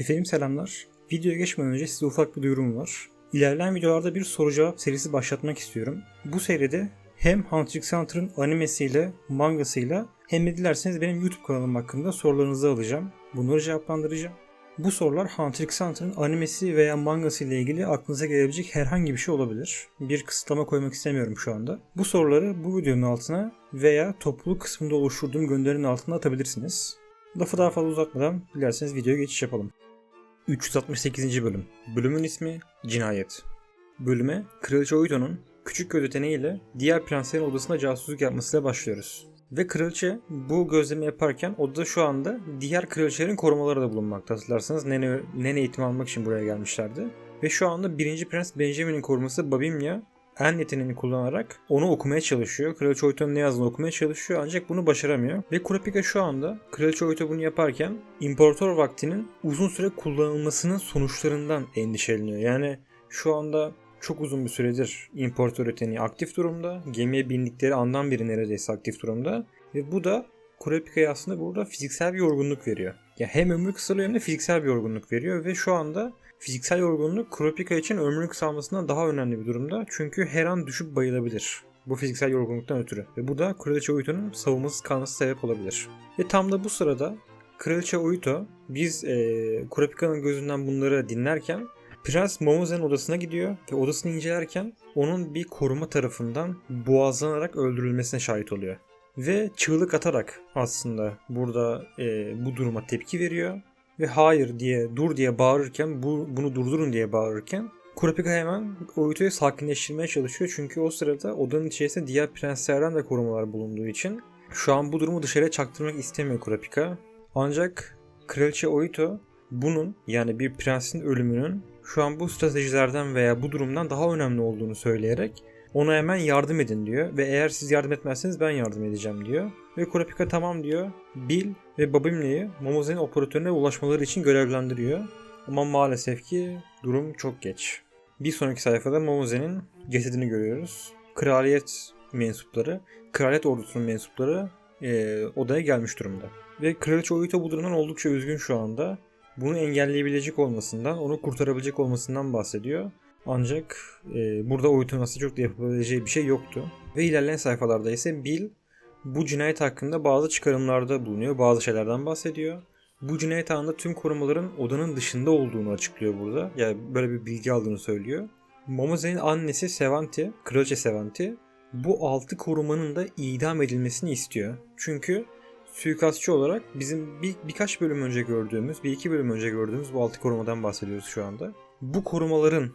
Efendim selamlar. Videoya geçmeden önce size ufak bir duyurum var. İlerleyen videolarda bir soru cevap serisi başlatmak istiyorum. Bu seride hem Hunter x Hunter'ın animesiyle, mangasıyla hem de dilerseniz benim YouTube kanalım hakkında sorularınızı alacağım. Bunları cevaplandıracağım. Bu sorular Hunter x Hunter'ın animesi veya mangası ile ilgili aklınıza gelebilecek herhangi bir şey olabilir. Bir kısıtlama koymak istemiyorum şu anda. Bu soruları bu videonun altına veya topluluk kısmında oluşturduğum gönderinin altına atabilirsiniz. Lafı daha fazla uzatmadan dilerseniz videoya geçiş yapalım. 368. bölüm. Bölümün ismi Cinayet. Bölüme Kraliçe Oito'nun küçük göz yeteneğiyle diğer prenslerin odasına casusluk yapmasıyla başlıyoruz. Ve kraliçe bu gözlemi yaparken odada şu anda diğer kraliçelerin korumaları da bulunmakta. Hatırlarsanız nene, nene eğitimi almak için buraya gelmişlerdi. Ve şu anda 1. Prens Benjamin'in koruması Babimya en yeteneğini kullanarak onu okumaya çalışıyor. Kraliçe Oito'nun ne yazdığını okumaya çalışıyor ancak bunu başaramıyor. Ve Kurapika şu anda Kraliçe Oito bunu yaparken İmparator vaktinin uzun süre kullanılmasının sonuçlarından endişeleniyor. Yani şu anda çok uzun bir süredir imparator yeteneği aktif durumda. Gemiye bindikleri andan beri neredeyse aktif durumda. Ve bu da Kurapika'ya aslında burada fiziksel bir yorgunluk veriyor. Ya hem ömrü kısalıyor hem de fiziksel bir yorgunluk veriyor ve şu anda fiziksel yorgunluk Kurapika için ömrünü kısalmasından daha önemli bir durumda. Çünkü her an düşüp bayılabilir. Bu fiziksel yorgunluktan ötürü. Ve bu da Kraliçe Oito'nun savunmasız kalması sebep olabilir. Ve tam da bu sırada Kraliçe Oito biz e, Kurapika'nın gözünden bunları dinlerken Prens Momozen'in odasına gidiyor ve odasını incelerken onun bir koruma tarafından boğazlanarak öldürülmesine şahit oluyor. Ve çığlık atarak aslında burada e, bu duruma tepki veriyor. Ve hayır diye dur diye bağırırken bu, bunu durdurun diye bağırırken Kurapika hemen Oito'yu sakinleştirmeye çalışıyor. Çünkü o sırada odanın içerisinde diğer prenslerden de korumalar bulunduğu için şu an bu durumu dışarıya çaktırmak istemiyor Kurapika. Ancak Kraliçe Oito bunun yani bir prensin ölümünün şu an bu stratejilerden veya bu durumdan daha önemli olduğunu söyleyerek ona hemen yardım edin diyor ve eğer siz yardım etmezseniz ben yardım edeceğim diyor. Ve Kurapika tamam diyor. Bill ve Babimle'yi Momozen'in operatörüne ulaşmaları için görevlendiriyor. Ama maalesef ki durum çok geç. Bir sonraki sayfada Momozen'in cesedini görüyoruz. Kraliyet mensupları, kraliyet ordusunun mensupları e, odaya gelmiş durumda. Ve Kraliçe Oito bu durumdan oldukça üzgün şu anda. Bunu engelleyebilecek olmasından, onu kurtarabilecek olmasından bahsediyor. Ancak e, burada Oito'nun aslında çok da yapabileceği bir şey yoktu. Ve ilerleyen sayfalarda ise Bill bu cinayet hakkında bazı çıkarımlarda bulunuyor, bazı şeylerden bahsediyor. Bu cinayet anında tüm korumaların odanın dışında olduğunu açıklıyor burada. Yani böyle bir bilgi aldığını söylüyor. Momozen'in annesi Sevanti, Kraliçe Sevanti bu altı korumanın da idam edilmesini istiyor. Çünkü suikastçı olarak bizim bir, birkaç bölüm önce gördüğümüz, bir iki bölüm önce gördüğümüz bu altı korumadan bahsediyoruz şu anda. Bu korumaların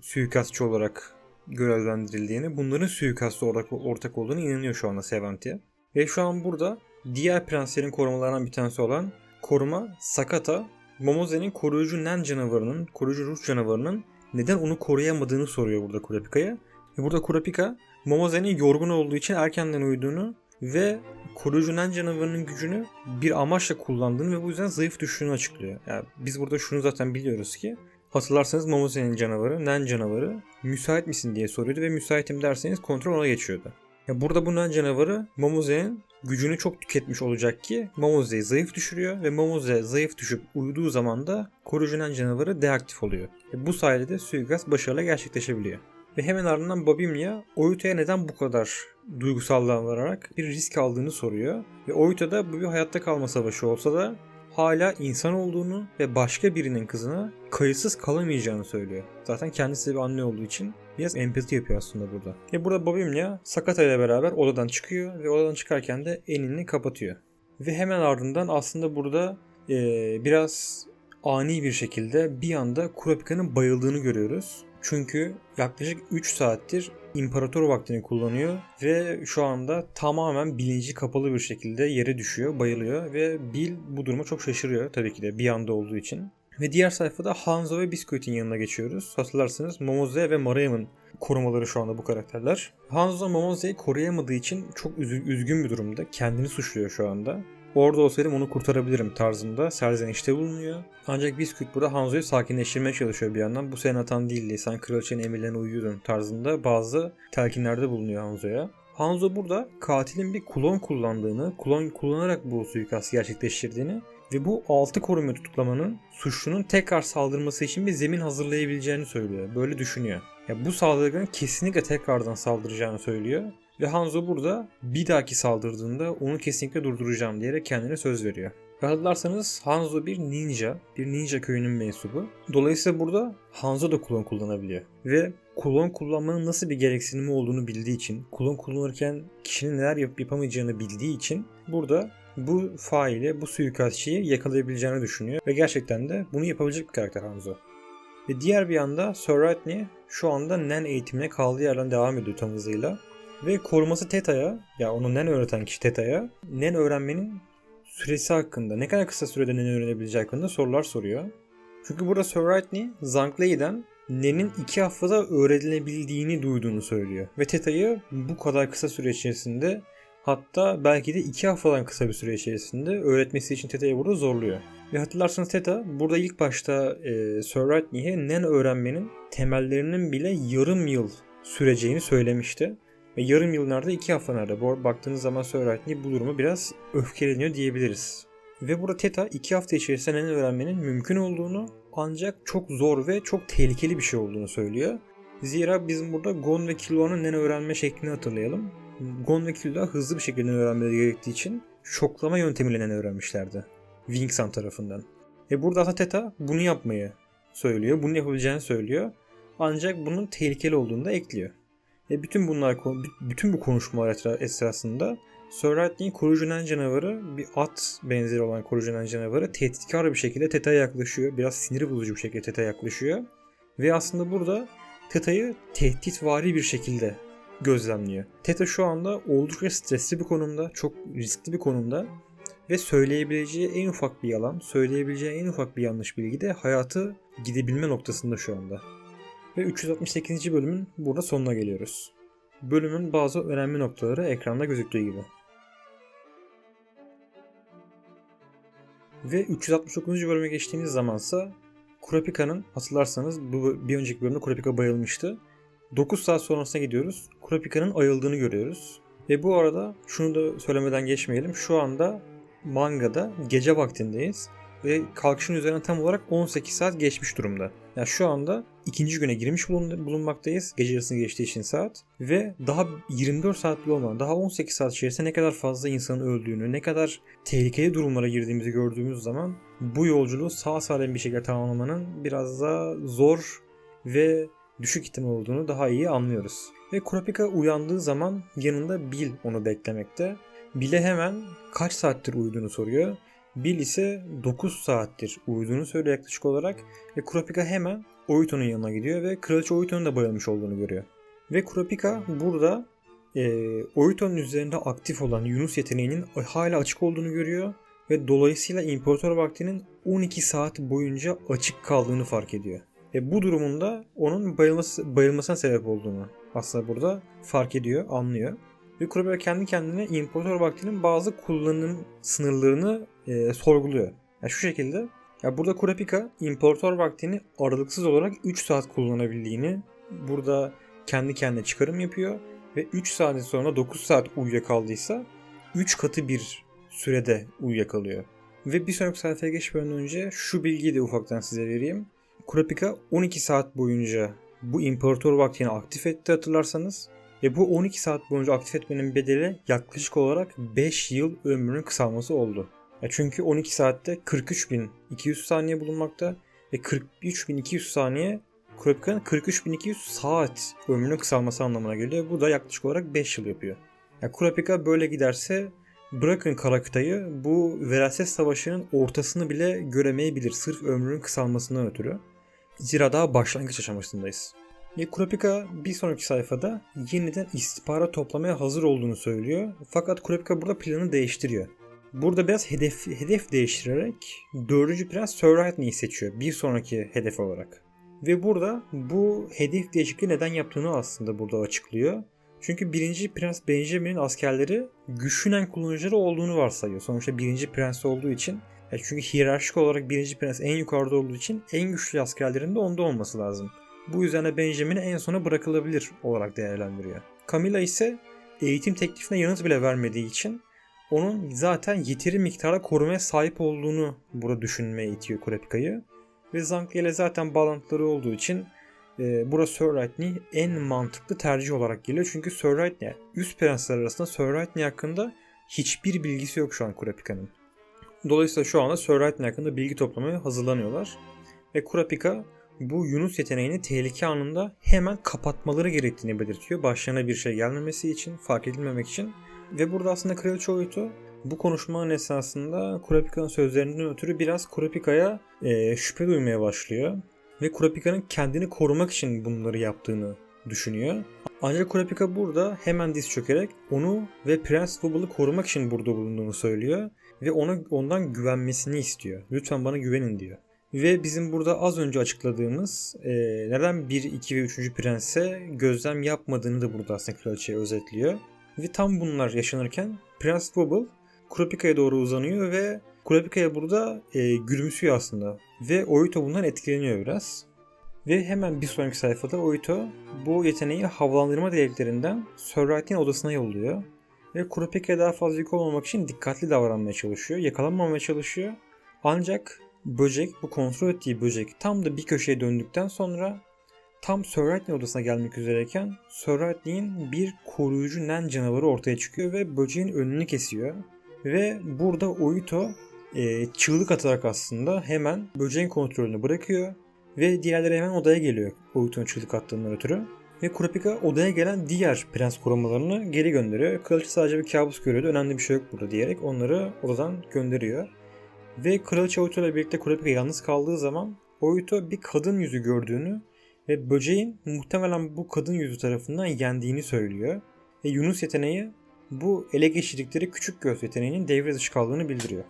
suikastçı olarak görevlendirildiğini, bunların suikastçı olarak ortak olduğunu inanıyor şu anda Sevanti. Ve şu an burada diğer prenslerin korumalarından bir tanesi olan koruma Sakata, Momozen'in koruyucu Nen canavarının, koruyucu ruh canavarının neden onu koruyamadığını soruyor burada Kurapika'ya. Ve burada Kurapika, Momozen'in yorgun olduğu için erkenden uyuduğunu ve koruyucu Nen canavarının gücünü bir amaçla kullandığını ve bu yüzden zayıf düştüğünü açıklıyor. Yani biz burada şunu zaten biliyoruz ki Hatırlarsanız Momozen'in canavarı, Nen canavarı müsait misin diye soruyordu ve müsaitim derseniz kontrol ona geçiyordu. Ya burada bu canavarı Momozen'in gücünü çok tüketmiş olacak ki Momoze'yi zayıf düşürüyor ve Momoze zayıf düşüp uyuduğu zaman da koruyucu Nen canavarı deaktif oluyor. Ve bu sayede de suikast başarıyla gerçekleşebiliyor. Ve hemen ardından Babimya Oyuto'ya neden bu kadar duygusal davranarak bir risk aldığını soruyor. Ve Oyuto da bu bir hayatta kalma savaşı olsa da hala insan olduğunu ve başka birinin kızına kayıtsız kalamayacağını söylüyor. Zaten kendisi bir anne olduğu için biraz empati yapıyor aslında burada. Ve burada Babimya Sakata ile beraber odadan çıkıyor ve odadan çıkarken de enini kapatıyor. Ve hemen ardından aslında burada ee, biraz ani bir şekilde bir anda Kurapika'nın bayıldığını görüyoruz. Çünkü yaklaşık 3 saattir imparator vaktini kullanıyor ve şu anda tamamen bilinci kapalı bir şekilde yere düşüyor, bayılıyor ve Bill bu duruma çok şaşırıyor tabii ki de bir anda olduğu için. Ve diğer sayfada Hanzo ve Biscuit'in yanına geçiyoruz. Hatırlarsınız Momoze ve Marayam'ın korumaları şu anda bu karakterler. Hanzo Momoze'yi koruyamadığı için çok üzgün bir durumda. Kendini suçluyor şu anda. Orada olsaydım onu kurtarabilirim tarzında serzenişte bulunuyor. Ancak Biscuit burada Hanzo'yu sakinleştirmeye çalışıyor bir yandan. Bu senin hatan değildi, sen kraliçenin emirlerine uyuyordun tarzında bazı telkinlerde bulunuyor Hanzo'ya. Hanzo burada katilin bir klon kullandığını, klon kullanarak bu suikastı gerçekleştirdiğini Ve bu 6 koruma tutuklamanın suçlunun tekrar saldırması için bir zemin hazırlayabileceğini söylüyor. Böyle düşünüyor. Ya bu saldırganın kesinlikle tekrardan saldıracağını söylüyor. Ve Hanzo burada bir dahaki saldırdığında onu kesinlikle durduracağım diyerek kendine söz veriyor. Ve hatırlarsanız Hanzo bir ninja, bir ninja köyünün mensubu. Dolayısıyla burada Hanzo da klon kullanabiliyor. Ve klon kullanmanın nasıl bir gereksinimi olduğunu bildiği için, klon kullanırken kişinin neler yapıp yapamayacağını bildiği için burada bu faili, bu suikastçıyı yakalayabileceğini düşünüyor. Ve gerçekten de bunu yapabilecek bir karakter Hanzo. Ve diğer bir yanda Sir Ratney şu anda Nen eğitimine kaldığı yerden devam ediyor tam hızıyla. Ve koruması Teta'ya, ya onu Nen öğreten kişi Teta'ya, Nen öğrenmenin süresi hakkında, ne kadar kısa sürede Nen öğrenebileceği hakkında sorular soruyor. Çünkü burada Sir Ratney, Zhang Lei'den Nen'in iki haftada öğrenilebildiğini duyduğunu söylüyor. Ve Teta'yı bu kadar kısa süre içerisinde hatta belki de iki haftadan kısa bir süre içerisinde öğretmesi için Teta'yı burada zorluyor. Ve hatırlarsanız Teta burada ilk başta e, Sir Ratney'e Nen öğrenmenin temellerinin bile yarım yıl süreceğini söylemişti. Ve yarım yıl nerede iki hafta nerede? Bu baktığınız zaman Sir bu durumu biraz öfkeleniyor diyebiliriz. Ve burada Teta iki hafta içerisinde Nen öğrenmenin mümkün olduğunu ancak çok zor ve çok tehlikeli bir şey olduğunu söylüyor. Zira bizim burada Gon ve Killua'nın Nen öğrenme şeklini hatırlayalım. Gon ve Killua hızlı bir şekilde öğrenmeleri gerektiği için şoklama yöntemiyle Nen öğrenmişlerdi. Wingsan tarafından. E burada aslında Teta bunu yapmayı söylüyor. Bunu yapabileceğini söylüyor. Ancak bunun tehlikeli olduğunu da ekliyor. E bütün bunlar bütün bu konuşmalar esasında Sir Ratney'in koruyucunen canavarı bir at benzeri olan koruyucunen canavarı tehditkar bir şekilde Teta'ya yaklaşıyor. Biraz sinir bozucu bir şekilde Teta'ya yaklaşıyor. Ve aslında burada Teta'yı tehditvari bir şekilde gözlemliyor. Teta şu anda oldukça stresli bir konumda, çok riskli bir konumda ve söyleyebileceği en ufak bir yalan, söyleyebileceği en ufak bir yanlış bilgi de hayatı gidebilme noktasında şu anda. Ve 368. bölümün burada sonuna geliyoruz. Bölümün bazı önemli noktaları ekranda gözüktüğü gibi. Ve 369. bölüme geçtiğimiz zamansa Kurapika'nın hatırlarsanız bu bir önceki bölümde Kurapika bayılmıştı. 9 saat sonrasına gidiyoruz. Kurapika'nın ayıldığını görüyoruz. Ve bu arada şunu da söylemeden geçmeyelim. Şu anda mangada gece vaktindeyiz. Ve kalkışın üzerine tam olarak 18 saat geçmiş durumda. Yani şu anda ikinci güne girmiş bulun, bulunmaktayız. Gece yarısını geçtiği için saat. Ve daha 24 saat bile daha 18 saat içerisinde ne kadar fazla insanın öldüğünü, ne kadar tehlikeli durumlara girdiğimizi gördüğümüz zaman bu yolculuğu sağ salim bir şekilde tamamlamanın biraz daha zor ve düşük ihtimal olduğunu daha iyi anlıyoruz. Ve Kurapika uyandığı zaman yanında Bill onu beklemekte. Bill'e hemen kaç saattir uyuduğunu soruyor. Bill ise 9 saattir uyuduğunu söylüyor yaklaşık olarak ve Kurapika hemen Oito'nun yanına gidiyor ve Kraliçe Oito'nun da bayılmış olduğunu görüyor. Ve Kurapika burada e, Oito'nun üzerinde aktif olan Yunus yeteneğinin hala açık olduğunu görüyor ve dolayısıyla İmparator Vakti'nin 12 saat boyunca açık kaldığını fark ediyor. Ve bu durumunda onun bayılması, bayılmasına sebep olduğunu aslında burada fark ediyor, anlıyor. Ve Kurapika kendi kendine İmparator Vakti'nin bazı kullanım sınırlarını e, sorguluyor. Yani şu şekilde ya burada Kurapika İmparator Vakti'ni aralıksız olarak 3 saat kullanabildiğini burada kendi kendine çıkarım yapıyor ve 3 saat sonra 9 saat uyuyakaldıysa 3 katı bir sürede uyuyakalıyor. Ve bir sonraki sayfaya geçmeden önce şu bilgiyi de ufaktan size vereyim. Kurapika 12 saat boyunca bu imparator vaktini aktif etti hatırlarsanız. Ve bu 12 saat boyunca aktif etmenin bedeli yaklaşık olarak 5 yıl ömrünün kısalması oldu. Ya çünkü 12 saatte 43.200 saniye bulunmakta ve 43.200 saniye Kurapika'nın 43.200 saat ömrünün kısalması anlamına geliyor. Bu da yaklaşık olarak 5 yıl yapıyor. Yani Kurapika böyle giderse bırakın Karakuta'yı bu veraset savaşının ortasını bile göremeyebilir sırf ömrünün kısalmasından ötürü. Zira daha başlangıç aşamasındayız. Ve Kurapika bir sonraki sayfada yeniden istihbarat toplamaya hazır olduğunu söylüyor. Fakat Kurapika burada planı değiştiriyor. Burada biraz hedef hedef değiştirerek 4. Prens Sir Ratney'i seçiyor bir sonraki hedef olarak. Ve burada bu hedef değişikliği neden yaptığını aslında burada açıklıyor. Çünkü 1. Prens Benjamin'in askerleri güçlünen kullanıcıları olduğunu varsayıyor. Sonuçta 1. Prens olduğu için çünkü hiyerarşik olarak 1. Prens en yukarıda olduğu için en güçlü askerlerin de onda olması lazım. Bu yüzden Benjamin'i en sona bırakılabilir olarak değerlendiriyor. Camilla ise eğitim teklifine yanıt bile vermediği için onun zaten yeteri miktarda korumaya sahip olduğunu burada düşünmeye itiyor Kurapika'yı. Ve Zangli ile zaten bağlantıları olduğu için e, burası Sir Rightney en mantıklı tercih olarak geliyor. Çünkü Sir Rightney, üst prensler arasında Sir Rightney hakkında hiçbir bilgisi yok şu an Kurapika'nın. Dolayısıyla şu anda Sir Rightney hakkında bilgi toplamaya hazırlanıyorlar. Ve Kurapika bu Yunus yeteneğini tehlike anında hemen kapatmaları gerektiğini belirtiyor. Başlarına bir şey gelmemesi için, fark edilmemek için. Ve burada aslında Kraliçe Oyutu bu konuşmanın esasında Kurapika'nın sözlerinden ötürü biraz Kurapika'ya e, şüphe duymaya başlıyor. Ve Kurapika'nın kendini korumak için bunları yaptığını düşünüyor. Ancak Kurapika burada hemen diz çökerek onu ve Prens Wubble'ı korumak için burada bulunduğunu söylüyor. Ve ona ondan güvenmesini istiyor. Lütfen bana güvenin diyor. Ve bizim burada az önce açıkladığımız e, neden 1, 2 ve 3. prense gözlem yapmadığını da burada aslında kraliçeye özetliyor. Ve tam bunlar yaşanırken Prens Wubble Kurapika'ya doğru uzanıyor ve Kurapika'ya burada e, gülümsüyor aslında. Ve Oito bundan etkileniyor biraz. Ve hemen bir sonraki sayfada Oito bu yeteneği havalandırma deliklerinden Sir Right'in odasına yolluyor. Ve Kurapika'ya daha fazla yük olmamak için dikkatli davranmaya çalışıyor. Yakalanmamaya çalışıyor. Ancak böcek, bu kontrol ettiği böcek tam da bir köşeye döndükten sonra tam Sir Rightney odasına gelmek üzereyken Sir Rightney'in bir koruyucu nen canavarı ortaya çıkıyor ve böceğin önünü kesiyor. Ve burada Oito e, çığlık atarak aslında hemen böceğin kontrolünü bırakıyor ve diğerleri hemen odaya geliyor Oito'nun çığlık attığından ötürü. Ve Kurapika odaya gelen diğer prens korumalarını geri gönderiyor. Kraliçe sadece bir kabus görüyordu. Önemli bir şey yok burada diyerek onları odadan gönderiyor. Ve Kraliçe Oito ile birlikte Kurapika yalnız kaldığı zaman Oito bir kadın yüzü gördüğünü ve böceğin muhtemelen bu kadın yüzü tarafından yendiğini söylüyor. Ve Yunus yeteneği bu ele geçirdikleri küçük göz yeteneğinin devre dışı kaldığını bildiriyor.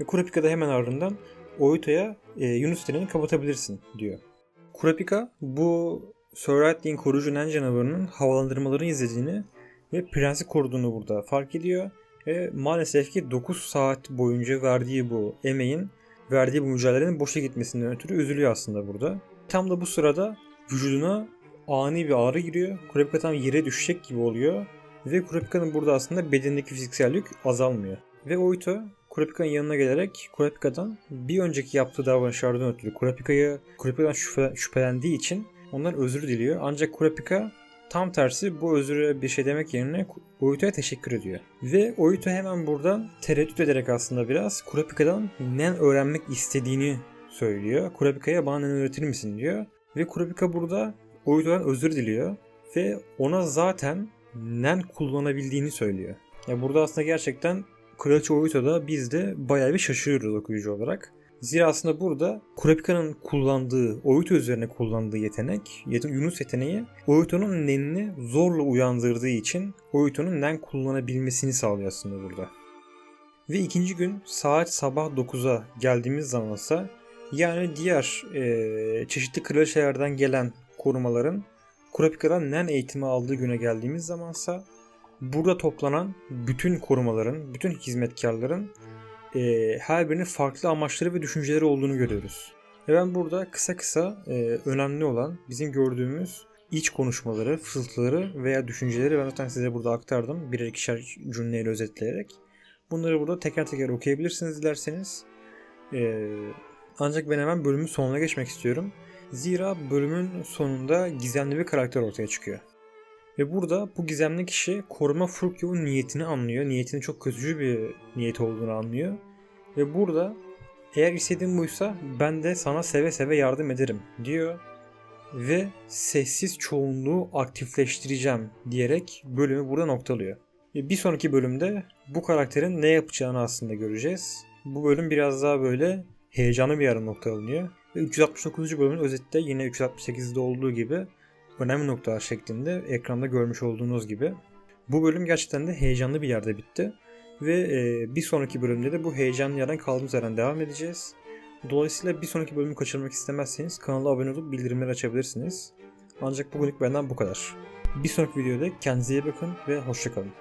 Ve Kurapika da hemen ardından Oito'ya e, Yunus yeteneğini kapatabilirsin diyor. Kurapika bu Sir koruyucu nen canavarının havalandırmalarını izlediğini ve prensi koruduğunu burada fark ediyor. Ve maalesef ki 9 saat boyunca verdiği bu emeğin, verdiği bu mücadelenin boşa gitmesinden ötürü üzülüyor aslında burada. Tam da bu sırada vücuduna ani bir ağrı giriyor. Kurapika tam yere düşecek gibi oluyor. Ve Kurapika'nın burada aslında bedenindeki fiziksel yük azalmıyor. Ve Oito Kurapika'nın yanına gelerek Kurapika'dan bir önceki yaptığı davranışlardan ötürü Kurapika'yı Kurapika'dan şüphe, şüphelendiği için ondan özür diliyor. Ancak Kurapika tam tersi bu özüre bir şey demek yerine Oito'ya teşekkür ediyor. Ve Oito hemen buradan tereddüt ederek aslında biraz Kurapika'dan ne öğrenmek istediğini söylüyor. Kurapika'ya bana nen öğretir misin diyor. Ve Kurapika burada Oito'dan özür diliyor. Ve ona zaten nen kullanabildiğini söylüyor. Ya burada aslında gerçekten Kraliçe Oito'da biz de bayağı bir şaşırıyoruz okuyucu olarak. Zira aslında burada Kurapika'nın kullandığı, Oito üzerine kullandığı yetenek, Yunus yeteneği Oito'nun nenini zorla uyandırdığı için Oito'nun nen kullanabilmesini sağlıyor aslında burada. Ve ikinci gün saat sabah 9'a geldiğimiz zamansa yani diğer e, çeşitli kraliçelerden gelen korumaların Kurapika'dan nen eğitimi aldığı güne geldiğimiz zamansa burada toplanan bütün korumaların, bütün hizmetkarların e, her birinin farklı amaçları ve düşünceleri olduğunu görüyoruz. Ve ben burada kısa kısa e, önemli olan bizim gördüğümüz iç konuşmaları, fısıltıları veya düşünceleri ben zaten size burada aktardım. Birer ikişer cümleyle özetleyerek. Bunları burada teker teker okuyabilirsiniz dilerseniz. E, ancak ben hemen bölümün sonuna geçmek istiyorum. Zira bölümün sonunda gizemli bir karakter ortaya çıkıyor. Ve burada bu gizemli kişi koruma Furkyov'un niyetini anlıyor. Niyetinin çok kötücü bir niyet olduğunu anlıyor. Ve burada eğer istediğin buysa ben de sana seve seve yardım ederim diyor. Ve sessiz çoğunluğu aktifleştireceğim diyerek bölümü burada noktalıyor. Bir sonraki bölümde bu karakterin ne yapacağını aslında göreceğiz. Bu bölüm biraz daha böyle heyecanlı bir yarım nokta alınıyor. Ve 369. bölümün özette yine 368'de olduğu gibi önemli noktalar şeklinde ekranda görmüş olduğunuz gibi. Bu bölüm gerçekten de heyecanlı bir yerde bitti. Ve e, bir sonraki bölümde de bu heyecanlı yerden kaldığımız yerden devam edeceğiz. Dolayısıyla bir sonraki bölümü kaçırmak istemezseniz kanala abone olup bildirimleri açabilirsiniz. Ancak bugünlük benden bu kadar. Bir sonraki videoda kendinize iyi bakın ve hoşçakalın.